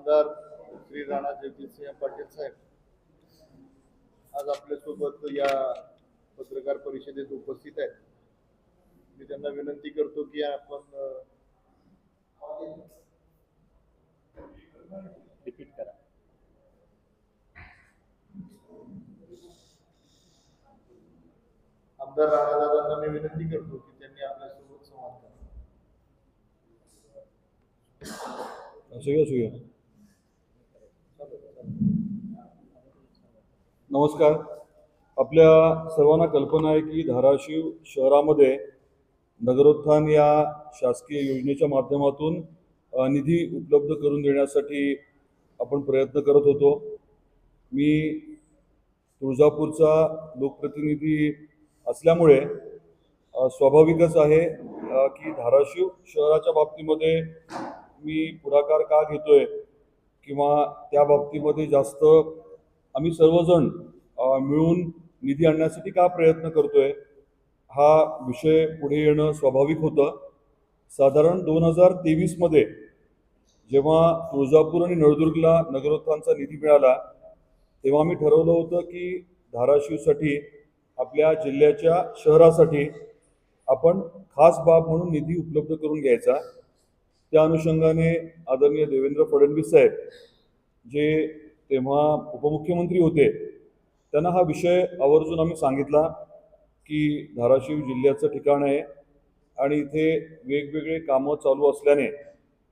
आमदार श्री राणा जगजितसिंह पाटील साहेब. आज आपल्यासोबत या पत्रकार परिषदेत उपस्थित आहेत. मी त्यांना विनंती करतो की आपण रिपीट करा. आमदार राणादादांना मी विनंती करतो की त्यांनी आपल्यासोबत संवाद असूया नमस्कार. आपल्या सर्वांना कल्पना आहे की धाराशिव शहरामध्ये नगरोत्थान या शासकीय योजनेच्या माध्यमातून निधी उपलब्ध करून देण्यासाठी आपण प्रयत्न करत होतो. मी तुळजापूरचा लोकप्रतिनिधी असल्यामुळे स्वाभाविकच आहे की धाराशिव शहराच्या बाबतीमध्ये मी पुढाकार का घेतोय किंवा त्या बाबतीमध्ये जास्त आम्ही सर्वजण मिळून निधी आणण्यासाठी का प्रयत्न करतोय हा विषय पुढे येणं स्वाभाविक होतं. साधारण दोन हजार तेवीसमध्ये जेव्हा तुळजापूर आणि नळदुर्गला नगरोत्थानचा निधी मिळाला तेव्हा मी ठरवलं होतं की धाराशिवसाठी आपल्या जिल्ह्याच्या शहरासाठी आपण खास बाब म्हणून निधी उपलब्ध करून घ्यायचा. त्या अनुषंगाने आदरणीय देवेंद्र फडणवीस साहेब जे तेव्हा उपमुख्यमंत्री होते त्यांना हा विषय आवर्जून आम्ही सांगितला की धाराशिव जिल्ह्याचं ठिकाण आहे आणि इथे वेगवेगळे कामं चालू असल्याने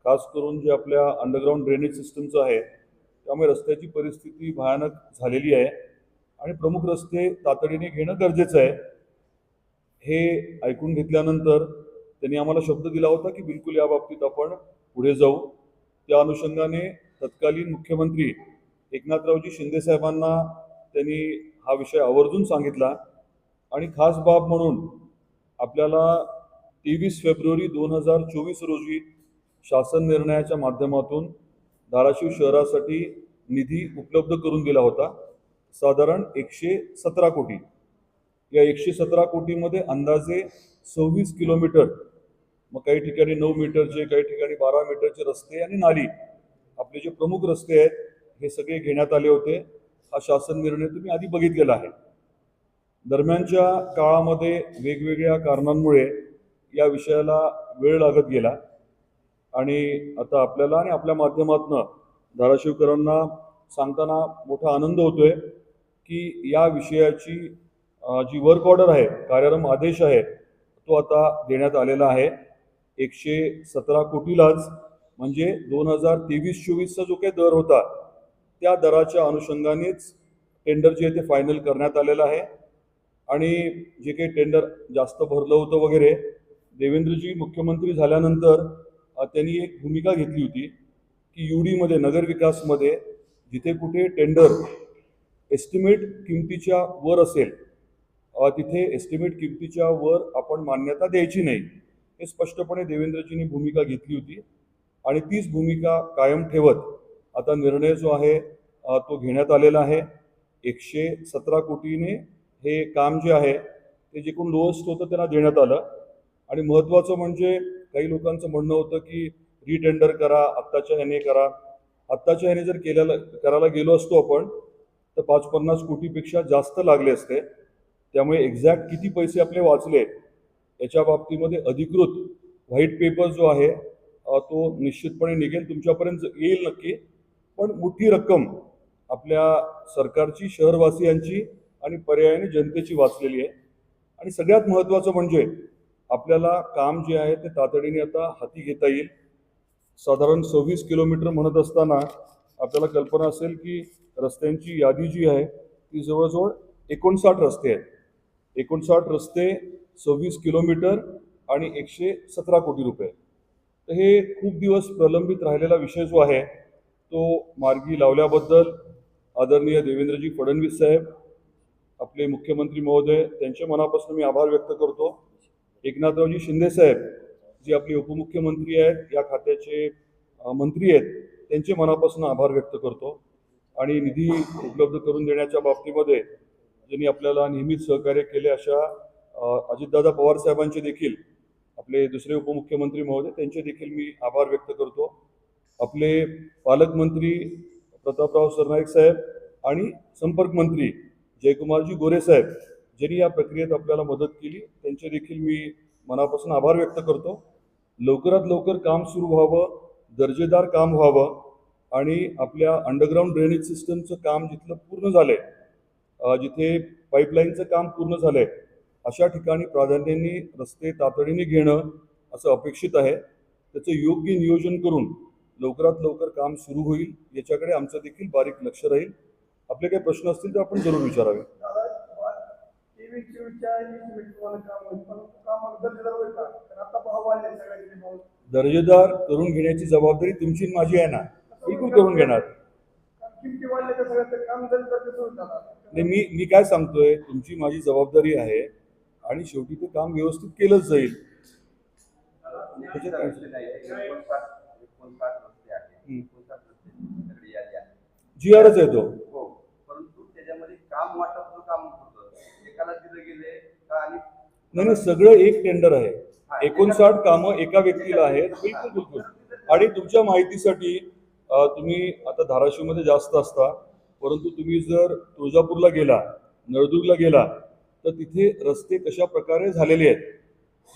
खास करून जे आपल्या अंडरग्राऊंड ड्रेनेज सिस्टमचं आहे त्यामुळे रस्त्याची परिस्थिती भयानक झालेली आहे आणि प्रमुख रस्ते तातडीने घेणं गरजेचं आहे. हे ऐकून घेतल्यानंतर त्यांनी आम्हाला शब्द दिला होता की बिलकुल या बाबतीत आपण पुढे जाऊ. त्या अनुषंगाने तत्कालीन मुख्यमंत्री एकनाथरावजी शिंदे साहेबांना त्यांनी हा विषय आवर्जून सांगितला. आणि खास बाब म्हणून आपल्याला तेवीस फेब्रुवारी दोन हजार चोवीस रोजी शासन निर्णयाच्या माध्यमातून धाराशिव शहरासाठी निधी उपलब्ध करून दिला होता. साधारण एकशे सतरा कोटी. या एकशे सतरा कोटीमध्ये अंदाजे सव्वीस किलोमीटर. मग काही ठिकाणी नऊ मीटरचे काही ठिकाणी बारा मीटरचे रस्ते आणि नाली. आपले जे प्रमुख रस्ते आहेत हे सगळे घेण्यात आले होते. हा शासन निर्णय तुम्ही आधी बघितलेला आहे. दरम्यानच्या काळामध्ये वेगवेगळ्या कारणांमुळे या विषयाला वेळ लागत गेला. आणि आता आपल्याला आणि आपल्या माध्यमातनं धाराशिवकरांना सांगताना मोठा आनंद होतोय की या विषयाची जी वर्क ऑर्डर आहे कार्यक्रम आदेश आहे तो आता देण्यात आलेला आहे. एकशे सतरा कोटीलाच म्हणजे दोन हजार तेवीस चोवीसचा जो काही दर होता त्या दराच्या अनुषंगानेच टेंडर जे आहे ते फायनल करण्यात आलेलं आहे. आणि जे काही टेंडर जास्त भरलं होतं वगैरे देवेंद्रजी मुख्यमंत्री झाल्यानंतर त्यांनी एक भूमिका घेतली होती की युडीमध्ये नगरविकासमध्ये जिथे कुठे टेंडर एस्टिमेट किमतीच्या वर असेल तिथे एस्टिमेट किमतीच्या वर आपण मान्यता द्यायची नाही. हे स्पष्टपणे देवेंद्रजींनी भूमिका घेतली होती. आणि तीच भूमिका कायम ठेवत आता निर्णय जो आहे तो घेण्यात आलेला आहे. एकशे सतरा कोटीने हे काम जे आहे ते जे कोण लोअस्ट होतं त्यांना देण्यात आलं. आणि महत्त्वाचं म्हणजे काही लोकांचं म्हणणं होतं की रिटेंडर करा आत्ताच्या ह्याने करा. आत्ताच्या ह्याने जर केल्याला करायला गेलो असतो आपण तर पाच पन्नास कोटीपेक्षा जास्त लागले असते. त्यामुळे एक्झॅक्ट किती पैसे आपले वाचले याच्या बाबतीमध्ये अधिकृत व्हाईट पेपर जो आहे तो निश्चितपणे निघेल तुमच्यापर्यंत येईल नक्की. पण मोठी रक्कम आपल्या सरकारची शहरवासियांची आणि पर्यायाने जनतेची वाचलेली आहे. आणि सगळ्यात महत्त्वाचं म्हणजे आपल्याला काम जे आहे ते तातडीने आता हाती घेता येईल. साधारण सव्वीस किलोमीटर म्हणत असताना आपल्याला कल्पना असेल की रस्त्यांची यादी जी आहे ती जवळजवळ एकोणसाठ रस्ते आहेत. एकोणसाठ रस्ते सव्वीस किलोमीटर आणि एकशे सतरा कोटी रुपये. तर हे खूप दिवस प्रलंबित राहिलेला विषय जो आहे तो मार्गी लावल्याबद्दल आदरणीय देवेंद्रजी फडणवीस साहेब आपले मुख्यमंत्री महोदय त्यांच्या मनापासून मी आभार व्यक्त करतो. एकनाथरावजी शिंदे साहेब जे आपले उपमुख्यमंत्री आहेत या खात्याचे मंत्री आहेत त्यांचे मनापासून आभार व्यक्त करतो. आणि निधी उपलब्ध करून देण्याच्या बाबतीमध्ये ज्यांनी आपल्याला नेहमीच सहकार्य केले अशा अजितदादा पवार साहेबांचे देखील आपले दुसरे उपमुख्यमंत्री महोदय त्यांचे देखील मी आभार व्यक्त करतो. आपले पालकमंत्री प्रतापराव सरनाईक साहेब आणि संपर्क मंत्री जयकुमारजी गोरे साहेब ज्यांनी या प्रक्रियेत आपल्याला मदत केली त्यांचे देखील मी मनापासून आभार व्यक्त करतो. लवकरात लवकर काम सुरू व्हावं दर्जेदार काम व्हावं आणि आपल्या अंडरग्राऊंड ड्रेनेज सिस्टमचं काम जिथलं पूर्ण झालंय आहे जिथे पाईपलाईनचं काम पूर्ण झालंय अशा ठिकाणी प्राधान्याने रस्ते तातडीने घेणं असं अपेक्षित आहे. त्याचं योग्य नियोजन करून लवकरात लवकर काम सुरू होईल याच्याकडे आमचं देखील बारीक लक्ष राहील. आपले काही प्रश्न असतील तर आपण जरूर विचारावे. दर्जेदार करून घेण्याची जबाबदारी तुमची माझी आहे ना. बिलकुल करून घेणार. नाही मी मी काय सांगतोय तुमची माझी जबाबदारी आहे आणि शेवटी ते काम व्यवस्थित केलंच जाईल. जी आरच आहे तो. हो. नाही नाही सगळं एक टेंडर आहे. एकोणसाठ कामं एका व्यक्तीला आहेत. बिलकुल बिलकुल. आणि तुमच्या माहितीसाठी तुम्ही आता धाराशिवमध्ये जास्त असता. परंतु तुम्ही जर तुळजापूरला गेला नळदुर्गला गेला तर तिथे रस्ते कशा प्रकारे झालेले आहेत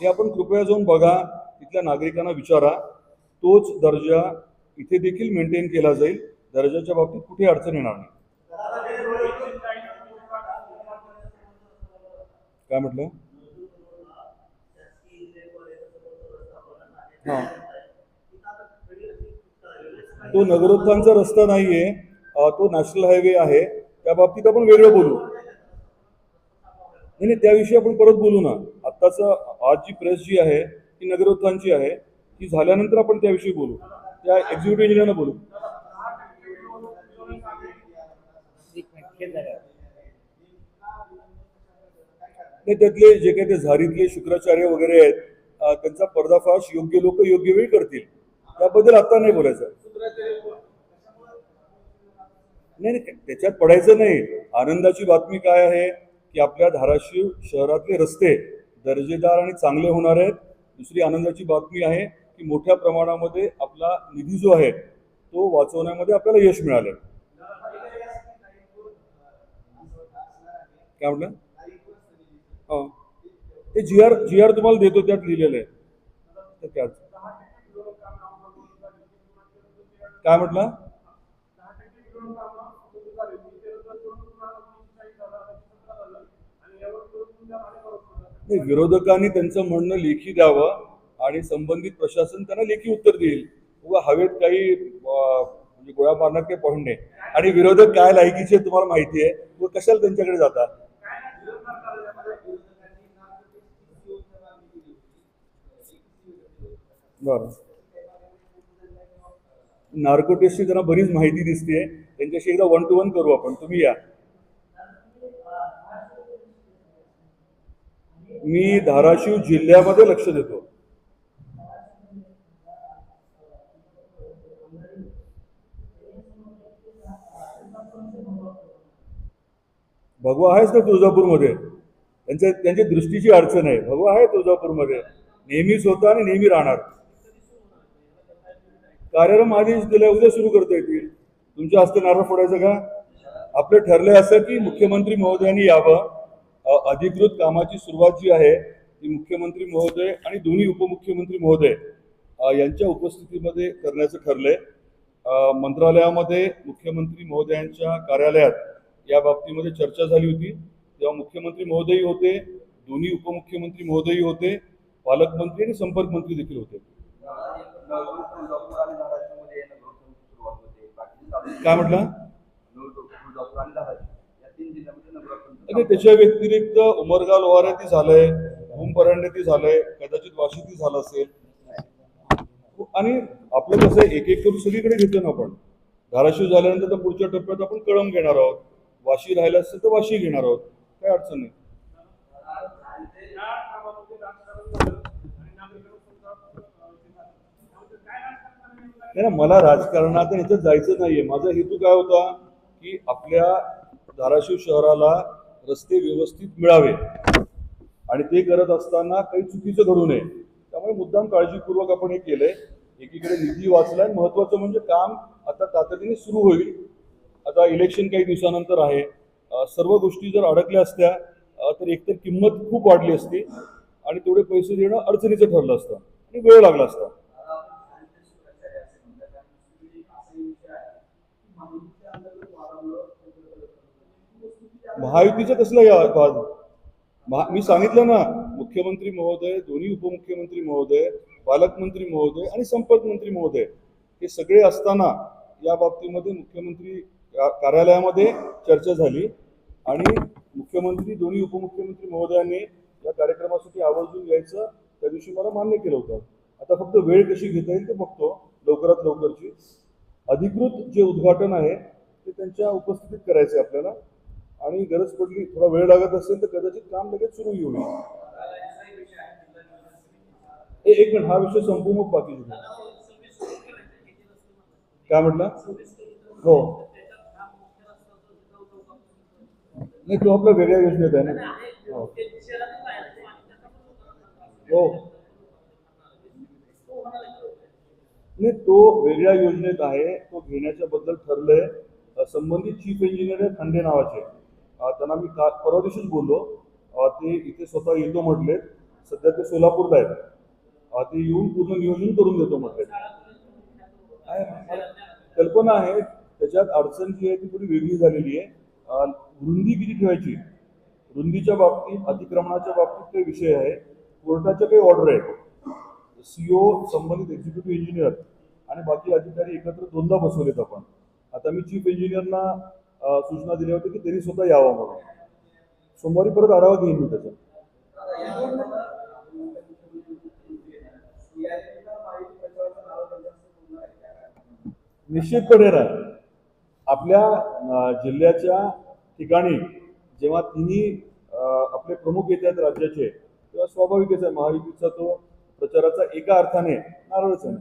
हे आपण कृपया जाऊन बघा तिथल्या नागरिकांना विचारा. तोच दर्जा इथे देखील मेंटेन केला जाईल. दर्जाच्या बाबतीत कुठे अडचण येणार नाही. काय म्हटलं? हा. तो नगरोत्थानचा रस्ता नाहीये. तो नॅशनल हायवे आहे त्या बाबतीत आपण वेगळं बोलू. नाही नाही त्याविषयी आपण परत बोलू ना. आत्ताच आज जी प्रेस जी आहे ती नगरोत्थानची आहे ती झाल्यानंतर आपण त्याविषयी बोलू. त्या एक्झिक्युटिव्ह इंजिनियरना बोलू. नाही त्यातले जे काही ते झारीतले शुक्राचार्य वगैरे आहेत त्यांचा पर्दाफाश योग्य लोक योग्य वेळी करतील. त्याबद्दल आता नाही बोलायचं. नाही नाही त्याच्यात पडायचं नाही. आनंदाची बातमी काय आहे? की आपल्या धाराशिव शहरातले रस्ते दर्जेदार आणि चांगले होणार आहेत. दुसरी आनंदाची बातमी आहे की मोठ्या प्रमाणामध्ये आपला निधी जो आहे तो वाचवण्यामध्ये आपल्याला यश मिळालं काय म्हटलं? हो. ते जी आर जी आर तुम्हाला देतो त्यात लिहिलेलं आहे. त्यात. काय म्हटलं? विरोधकांनी त्यांचं म्हणणं लेखी द्यावं आणि संबंधित प्रशासन त्यांना लेखी उत्तर देईल. किंवा हवेत काही म्हणजे गोळ्या मारण्यात काही पडणे आणि विरोधक काय लायकीचे तुम्हाला माहिती आहे? व कशाला त्यांच्याकडे जातात? बरं. नार्कोटेस्टची त्यांना बरीच माहिती दिसते त्यांच्याशी एकदा वन टू वन करू आपण. तुम्ही या. मी धाराशिव जिल्ह्यामध्ये लक्ष देतो. भगवा आहेच ना तुळजापूरमध्ये? त्यांच्या त्यांच्या दृष्टीची अडचण आहे. भगवा आहे तुळजापूरमध्ये. नेहमीच होता आणि नेहमी राहणार. कार्यक्रम आधीच दिलाय उद्या सुरू करता येतील. तुमच्या हस्ते नारळ फोडायचं का? आपलं ठरलं असं की मुख्यमंत्री महोदयांनी यावं. अधिकृत कामाची सुरुवात जी आहे ती मुख्यमंत्री महोदय आणि दोन्ही उपमुख्यमंत्री महोदय यांच्या उपस्थितीमध्ये करण्याचं ठरलंय. मंत्रालयामध्ये मुख्यमंत्री महोदयांच्या कार्यालयात या बाबतीमध्ये चर्चा झाली होती. तेव्हा मुख्यमंत्री महोदयही होते दोन्ही उपमुख्यमंत्री महोदयही होते पालकमंत्री आणि संपर्क मंत्री देखील होते. काय म्हटलं? आणि त्याच्या व्यतिरिक्त उमरगा लोहाऱ्याती झालंय भूम ती झालंय कदाचित वाशीती झालं असेल. आणि आपलं कसं एक एक करून सगळीकडे घेतो ना आपण. धाराशिव झाल्यानंतर तर पुढच्या टप्प्यात आपण कळम घेणार आहोत. वाशी राहिलं असेल तर वाशी घेणार आहोत. काय अडचण नाही. नाही ना मला राजकारणात याच्यात जायचं नाहीये. माझा हेतू काय होता की आपल्या धाराशिव शहराला रस्ते व्यवस्थित मिळावे. आणि ते करत असताना काही चुकीचं घडू नये. त्यामुळे मुद्दाम काळजीपूर्वक आपण हे केलंय. एकीकडे निधी वाचलाय. महत्वाचं म्हणजे काम आता तातडीने सुरू होईल. आता इलेक्शन काही दिवसानंतर आहे. सर्व गोष्टी जर अडकल्या असत्या तर एकतर किंमत खूप वाढली असती आणि तेवढे पैसे देणं अडचणीचं ठरलं असतं. आणि वेळ लागला असता. महायुतीचं कसलं या वाद मी सांगितलं ना मुख्यमंत्री महोदय दोन्ही उपमुख्यमंत्री महोदय पालकमंत्री महोदय आणि संपर्कमंत्री महोदय हे सगळे असताना या बाबतीमध्ये मुख्यमंत्री कार्यालयामध्ये चर्चा झाली आणि मुख्यमंत्री दोन्ही उपमुख्यमंत्री महोदयांनी या कार्यक्रमासाठी आवर्जून यायचं त्या दिवशी मला मान्य केलं होतं. आता फक्त वेळ कशी घेता येईल ते बघतो लवकरात लवकरची. अधिकृत जे उद्घाटन आहे ते त्यांच्या उपस्थितीत करायचे आपल्याला. आणि गरज पडली थोडा वेळ लागत असेल तर कदाचित काम लगेच सुरू होईल. ए- एक मिनिट हा विषय संपू मग बाकी काय म्हटलं? हो. नाही तो आपल्या वेगळ्या योजनेत आहे ना. हो. हो. नाही तो वेगळ्या योजनेत आहे तो घेण्याच्या बद्दल ठरलंय संबंधित चीफ इंजिनियर आहे खंडे नावाचे. त्यांना मी का परवा दिवशीच बोललो. ते इथे स्वतः येतो म्हटले सध्या ते सोलापूरला आहेत. ते येऊन पूर्ण नियोजन करून देतो म्हटले कल्पना आहे. त्याच्यात अडचण जी आहे ती थोडी वेगळी झालेली आहे. रुंदी किती ठेवायची? रुंदीच्या बाबतीत अतिक्रमणाच्या बाबतीत काही विषय आहे. कोर्टाच्या काही ऑर्डर आहेत. सीओ संबंधित एक्झिक्युटिव्ह इंजिनियर आणि बाकी अधिकारी एकत्र दोनदा बसवलेत आपण. आता मी चीफ इंजिनियरना सूचना दिल्या होत्या की त्यांनी स्वतः यावं म्हणून. सोमवारी परत आढावा घेईन मी त्याचा. निश्चितपणे ना आपल्या जिल्ह्याच्या ठिकाणी जेव्हा तिन्ही आपले प्रमुख येतात राज्याचे तेव्हा स्वाभाविकच आहे महायुतीचा तो प्रचाराचा एका अर्थाने नारळच आहे.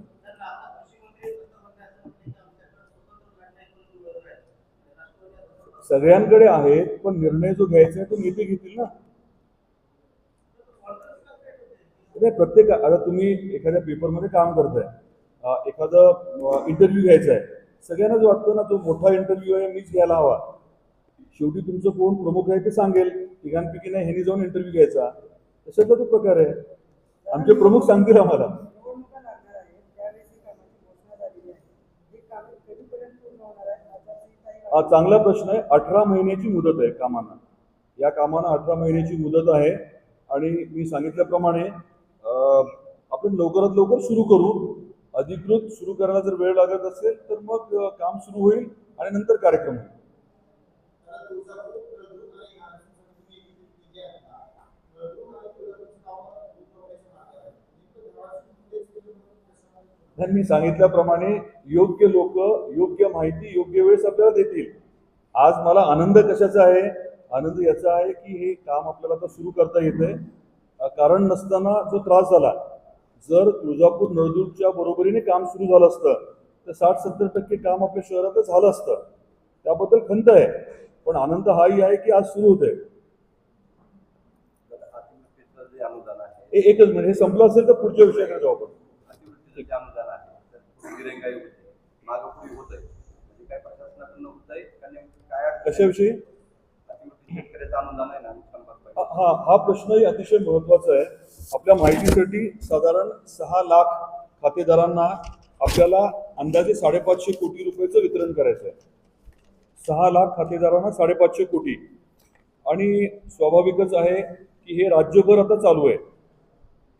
सगळ्यांकडे आहेत पण निर्णय जो घ्यायचा आहे तो नेते घेतील ना? नाही प्रत्येक आता तुम्ही एखाद्या पेपरमध्ये काम करताय एखादं इंटरव्ह्यू घ्यायचा आहे सगळ्यांनाच वाटतं ना तो मोठा इंटरव्ह्यू आहे मीच घ्यायला हवा. शेवटी तुमचं कोण प्रमुख आहे ते सांगेल. तिघांपैकी नाही ह्यानी जाऊन इंटरव्ह्यू घ्यायचा. तशाचा तो प्रकार आहे. आमचे प्रमुख सांगतील आम्हाला निवडणुका लागणार आहेत त्यावेळेस ही कामाची घोषणा झालेली आहे ही कामे कधीपर्यंत पूर्ण होणार आहे आचारसंहिता हा चांगला प्रश्न आहे. अठरा महिन्याची मुदत आहे कामांना. या कामांना अठरा महिन्याची मुदत आहे. आणि मी सांगितल्याप्रमाणे आपण लवकरात लवकर सुरू करू. अधिकृत सुरू करायला जर वेळ लागत असेल तर मग काम सुरू होईल आणि नंतर कार्यक्रम होईल. तर मी सांगितल्याप्रमाणे योग्य लोक योग्य माहिती योग्य वेळेस आपल्याला देतील. आज मला आनंद कशाचा आहे? आनंद याचा आहे की हे काम आपल्याला आता सुरू करता येतंय. कारण नसताना जो त्रास झाला जर तुळजापूर नळदूरच्या बरोबरीने काम सुरू झालं असतं तर साठ सत्तर टक्के काम आपल्या शहरातच झालं असतं. त्याबद्दल खंत आहे. पण आनंद हाही आहे की आज सुरू होत आहे. एकच मिनिट हे संपलं असेल तर पुढच्या विषयाकडे जाऊ आपण? होते आहे. म्हणजे काय प्रशासनाकडनं होत आहे का नेमकं काय अडचण आहे? कशाविषयी? अतिवृष्टी शेतकऱ्याचं अनुदान आहे ना नुकसान भरपाई. हा हा हा प्रश्नही अतिशय महत्त्वाचा आहे. आपल्या माहितीसाठी साधारण सहा लाख खातेदारांना आपल्याला अंदाजे साडेपाचशे कोटी रुपयाचं वितरण करायचं आहे. सहा लाख खातेदारांना साडेपाचशे कोटी. आणि स्वाभाविकच आहे की हे राज्यभर आता चालू आहे.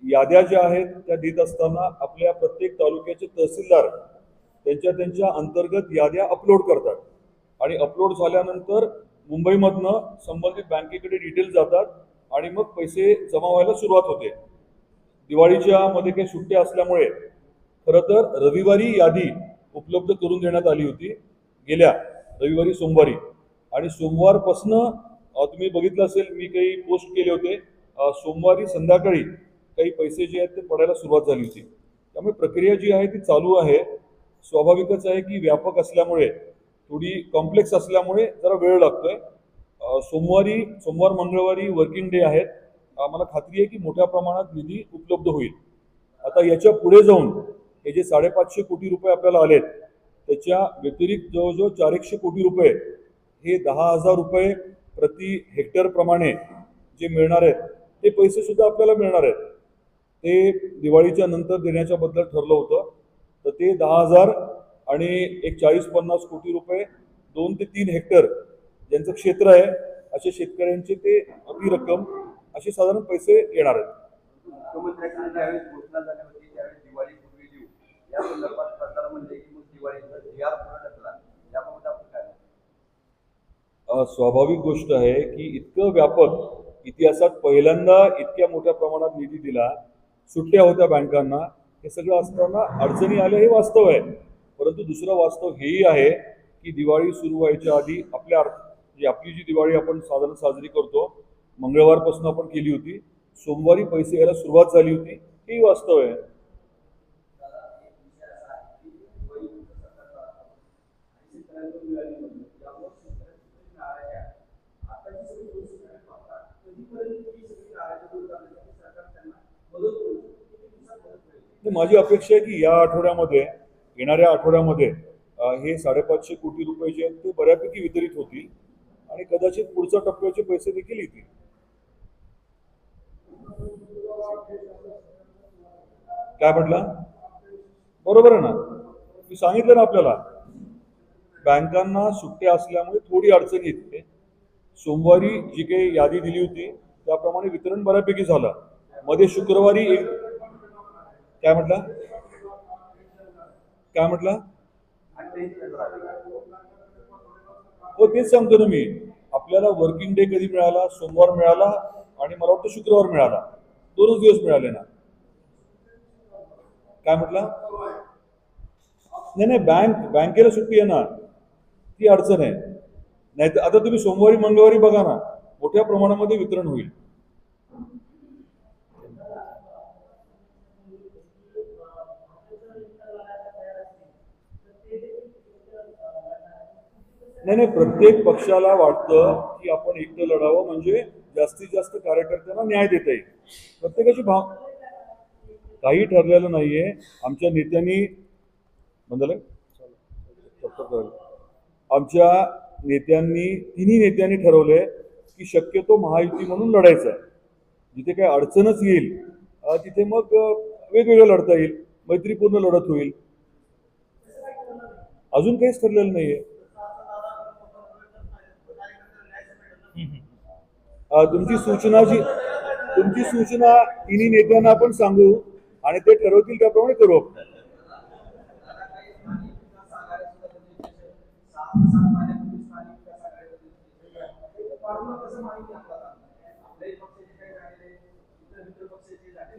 याद्या ज्या आहेत त्या देत असताना आपल्या प्रत्येक तालुक्याचे तहसीलदार त्यांच्या त्यांच्या अंतर्गत याद्या अपलोड करतात. आणि अपलोड झाल्यानंतर मुंबईमधनं संबंधित बँकेकडे डिटेल जातात आणि मग पैसे जमा व्हायला सुरुवात होते. दिवाळीच्या मध्ये काही सुट्ट्या असल्यामुळे खरं तर रविवारी यादी उपलब्ध करून देण्यात आली होती. गेल्या रविवारी सोमवारी. आणि सोमवारपासनं तुम्ही बघितलं असेल मी काही पोस्ट केले होते. सोमवारी संध्याकाळी काही पैसे जे आहेत ते पडायला सुरुवात झाली होती. त्यामुळे प्रक्रिया जी आहे ती चालू आहे. स्वाभाविकच आहे की व्यापक असल्यामुळे थोडी कॉम्प्लेक्स असल्यामुळे जरा वेळ लागतोय. सोमवारी सोमवार मंगळवारी वर्किंग डे आहेत. मला खात्री आहे की मोठ्या प्रमाणात निधी उपलब्ध होईल. आता याच्यापुढे जाऊन हे जे साडेपाचशे कोटी रुपये आपल्याला आलेत त्याच्या व्यतिरिक्त जवळजवळ चार एकशे कोटी रुपये हे दहा हजार रुपये प्रति हेक्टरप्रमाणे जे मिळणार आहेत ते पैसे सुद्धा आपल्याला मिळणार आहेत. ते दिवाळीच्या नंतर देण्याच्या बद्दल ठरलं होतं. तर ते दहा हजार आणि एक चाळीस पन्नास कोटी रुपये दोन ते तीन हेक्टर ज्यांचं क्षेत्र आहे अशा शेतकऱ्यांचे ते ती रक्कम असे साधारण पैसे येणार आहेत. मुख्यमंत्र्यांकडे ज्यावेळेस घोषणा झाली होती त्यावेळेस दिवाळी पूर्वी देऊ. या संदर्भात सरकार म्हणले की मग दिवाळीचा जी आर पूर्ण टाकला याबाबत आपण काय म्हणतो? अ, स्वाभाविक गोष्ट आहे की इतकं व्यापक इतिहासात पहिल्यांदा इतक्या मोठ्या प्रमाणात निधी दिला सुट्ट्या होत्या बँकांना. हे सगळं असताना अडचणी आल्या हे वास्तव आहे. परंतु दुसरं वास्तव हेही आहे की दिवाळी सुरू व्हायच्या आधी आपल्या अर्थ म्हणजे आपली जी दिवाळी आपण साधारण साजरी करतो मंगळवारपासून आपण केली होती सोमवारी पैसे यायला सुरुवात झाली होती हेही वास्तव आहे तर माझी अपेक्षा आहे की या आठवड्यामध्ये येणाऱ्या आठवड्यामध्ये हे साडेपाचशे कोटी रुपये जे आहेत ते बऱ्यापैकी वितरित होतील आणि कदाचित पुढच्या टप्प्याचे पैसे देखील येतील. काय म्हटलं? बरोबर आहे ना? मी सांगितलं ना आपल्याला बँकांना सुट्ट्या असल्यामुळे थोडी अडचण येते. सोमवारी जी काही यादी दिली होती त्याप्रमाणे वितरण बऱ्यापैकी झालं. मध्ये शुक्रवारी एक काय म्हटलं? काय म्हटलं? हो तेच सांगतो ना मी. आपल्याला वर्किंग डे कधी मिळाला? सोमवार मिळाला आणि मला वाटतं शुक्रवार मिळाला. दोनच दिवस मिळाले ना. काय म्हटलं? नाही नाही बँक बँकेला सुट्टी आहे ना ती अडचण आहे. नाही आता तुम्ही सोमवारी मंगळवारी बघा ना. मोठ्या प्रमाणामध्ये वितरण होईल. नाही नाही प्रत्येक पक्षाला वाटतं की आपण एकटं लढावं म्हणजे जास्तीत जास्त कार्यकर्त्यांना न्याय देता येईल. प्रत्येकाची भाव काही ठरलेलं नाहीये. आमच्या नेत्यांनी बंदलं आमच्या नेत्यांनी तिन्ही नेत्यांनी ठरवलंय की शक्यतो महायुती म्हणून लढायचं आहे. जिथे काही अडचणच येईल तिथे मग वेगवेगळं लढता येईल. मैत्रीपूर्ण लढत होईल. अजून काहीच ठरलेलं नाहीये. तुमची सूचना जी तुमची सूचना तिन्ही नेत्यांना आपण सांगू आणि ते ठरवतील त्याप्रमाणे करू आपण.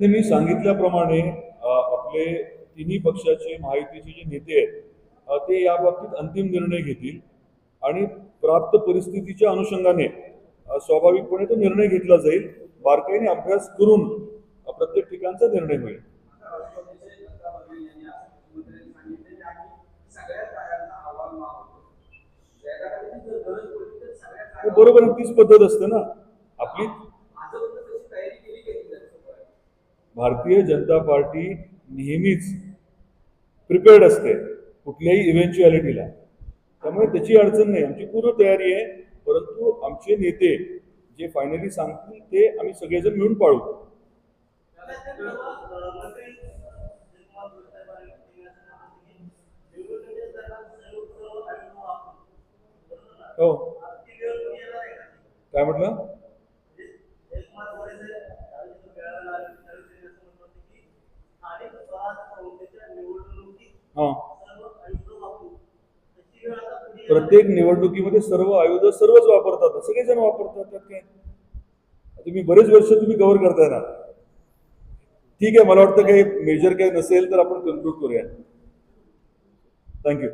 मी सांगितल्याप्रमाणे आपले तिन्ही पक्षाचे माहितीचे जे नेते आहेत ते या बाबतीत अंतिम निर्णय घेतील आणि प्राप्त परिस्थितीच्या अनुषंगाने स्वाभाविकपणे तो निर्णय घेतला जाईल. बारकाईने अभ्यास करून प्रत्येक ठिकाणचा निर्णय होईल. बरोबर तीच पद्धत असते ना. आपली भारतीय जनता पार्टी नेहमीच प्रिपेअर्ड असते कुठल्याही इव्हेंच्युअलिटीला त्यामुळे त्याची अडचण नाही. आमची पूर्ण तयारी आहे. परंतु आमचे नेते जे फायनली सांगतील ते आम्ही सगळेजण मिळून पाळू. हो. काय म्हटलं? हां. प्रत्येक निवडणुकीमध्ये सर्व आयुध सर्वच वापरतात. सगळेजण वापरतात. त्यात काय? तुम्ही बरेच वर्ष तुम्ही कव्हर करताय ना. ठीक आहे मला वाटतं काही मेजर काही नसेल तर आपण कन्क्लूड करूया. थँक्यू